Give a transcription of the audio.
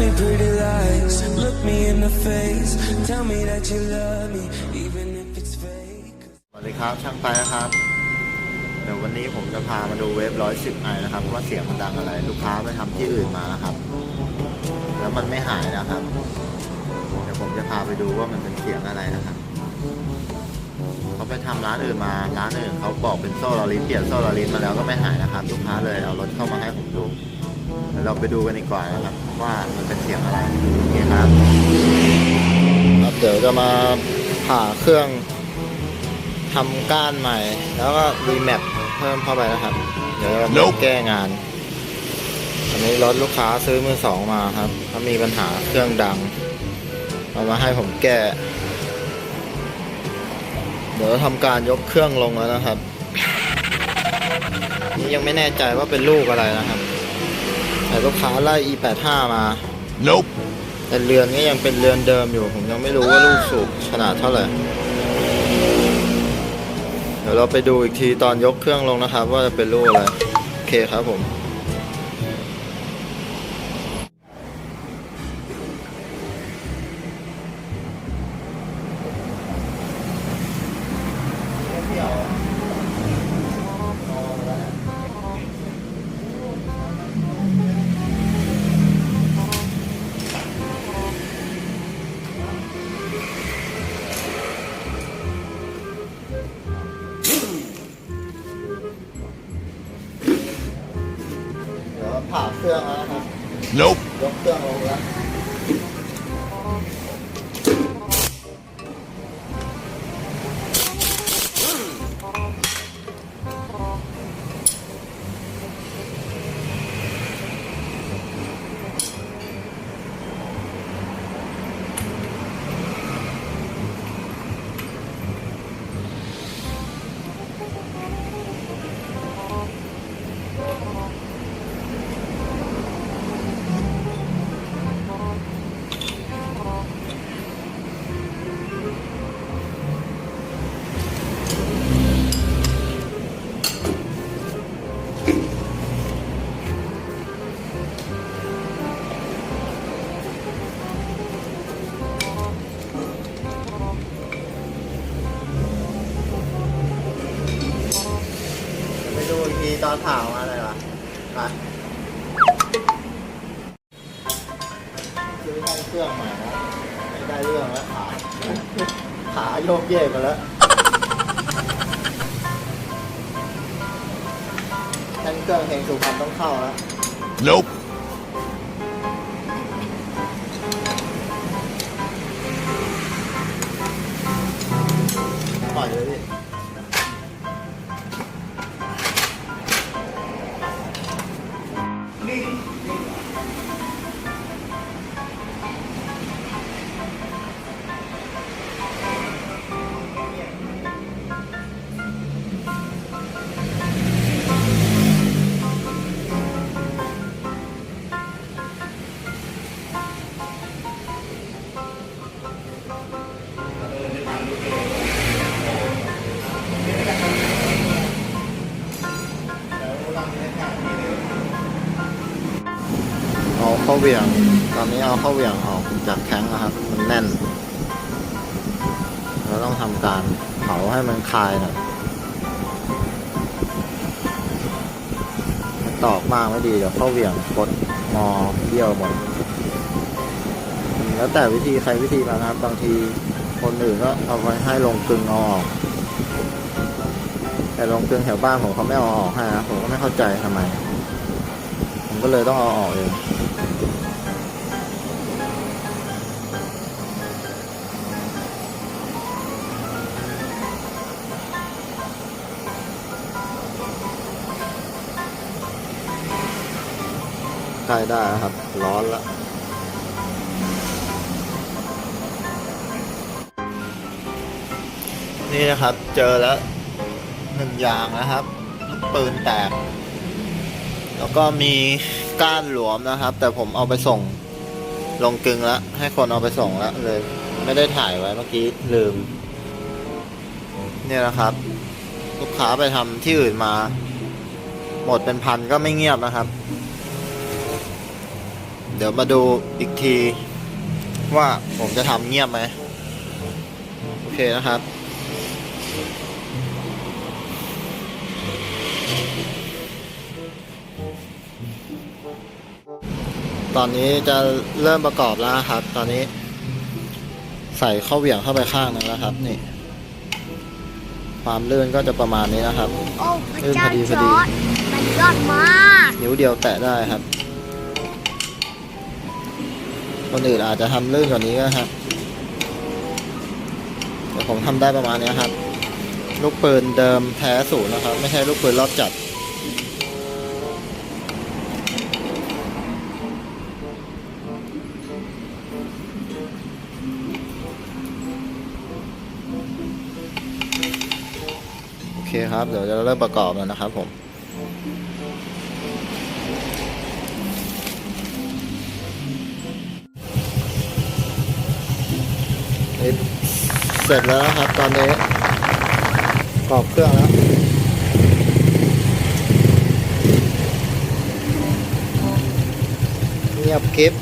me pretty lies. Look me in the face. Tell me that you love me, even if it's fake. สวัสดีครับช่างไปนะครับเดี๋ยววันนี้ผมจะพามาดูเวฟร้อยสิบไอนะครับว่าเสียงมันดังอะไร ลูกค้าไปทำที่อื่นมานะครับ แล้วมันไม่หายนะครับ เดี๋ยวผมจะพาไปดูว่ามันเป็นเสียงอะไรนะครับเขาไปทำร้านอื่นมา ร้านอื่นเขาบอกเป็นโซ่ลอริสเปลี่ยนโซ่ลอริสมาแล้วก็ไม่หายนะครับ ลูกค้าเลยเอารถเข้ามาให้ผมดู ดี๋ยวเราไปดูกันดีกว่านะครับว่ามันเป็นเสียงอะไรโอเคครับครับเดี๋ยวจะมาผ่าเครื่องทำก้านใหม่ แล้วก็รีแมปเพิ่มเข้าไปนะครับ เดี๋ยวเรามาแก้งานอันนี้รถลูกค้าซื้อมือสองมาครับเขามีปัญหาเครื่องดังเอามาให้ผมแก้ เดี๋ยวทำการยกเครื่องลงแล้วนะครับนี่ยังไม่แน่ใจว่าเป็นลูกอะไรนะครับ แต่ลูกค้าไล่ e85 มา Nope. แต่เรือนก็ยังเป็นเรือนเดิมอยู่ ผมยังไม่รู้ว่าลูกสูบขนาดเท่าไหร่ เดี๋ยวเราไปดูอีกทีตอนยกเครื่องลงนะครับ ว่าจะเป็นลูกอะไร โอเคครับผม เครื่องแล้วนะครับ Nope. ยกเครื่องลงแล้ว อีกทีตอนผ่าออกมาเลยวะไปซื้อห้องเครื่องใหม่นะไม่ได้เรื่องแล้วขาขาโยกเยกกันแล้วแท่นเครื่องเพลงสุพรรณต้องเข้าแล้ว Nope. ปล่อยเลยพี่ เหวี่ยง ตอนนี้เอาเข้าเหวี่ยงออกจากแข้งนะครับ มันแน่น เราต้องทำการเผาให้มันคลายน่อยมันตอกมากไม่ดีเดี๋ยวเข้าเหวี่ยงกดงอเบี้ยวหมดแล้วแต่วิธีใครวิธีมันนะครับบางทีคนอื่นก็เอาไปให้ลงกลึงออก แต่ลงกลึงแถวบ้านผมเขาไม่เอาออกให้นะผมก็ไม่เข้าใจทำไม ผมก็เลยต้องเอาออกเอง ใกล้ได้ครับ ร้อนแล้วนี่นะครับ เจอแล้วหนึ่งอย่างนะครับลูกปืนแตก แล้วก็มีก้านหลวมนะครับ แต่ผมเอาไปส่งลงกึงแล้ว ให้คนเอาไปส่งแล้วเลย ไม่ได้ถ่ายไว้เมื่อกี้ลืม เนี่ยนะครับ ลูกค้าไปทำที่อื่นมา หมดเป็นพันก็ไม่เงียบนะครับ เดี๋ยวมาดูอีกทีว่าผมจะทำเงียบไหมโอเคนะครับ ตอนนี้จะเริ่มประกอบแล้วนะครับ ตอนนี้ ใส่เข้าเหวี่ยงเข้าไปข้างหนึงแล้วครับ นี่ ความลื่นก็จะประมาณนี้นะครับ โอ้พระเออเจ้าพอดีพจอดีอร์ดมันยอดมาก นิ้วเดียวแตะได้ครับ คนอื่นอาจจะทำลื่นกว่านี้ก็ครับแต่ผมทำได้ประมาณนี้ครับ ลูกปืนเดิมแท้ศูนนะครับ ไม่ใช่ลูกปืนรอบจัดโอเคครับ เดี๋ยวจะเริ่มประกอบแล้วนะครับผม นี่เสร็จแล้วครับตอนนี้กรอบเครื่องแล้วเงียบกริฟ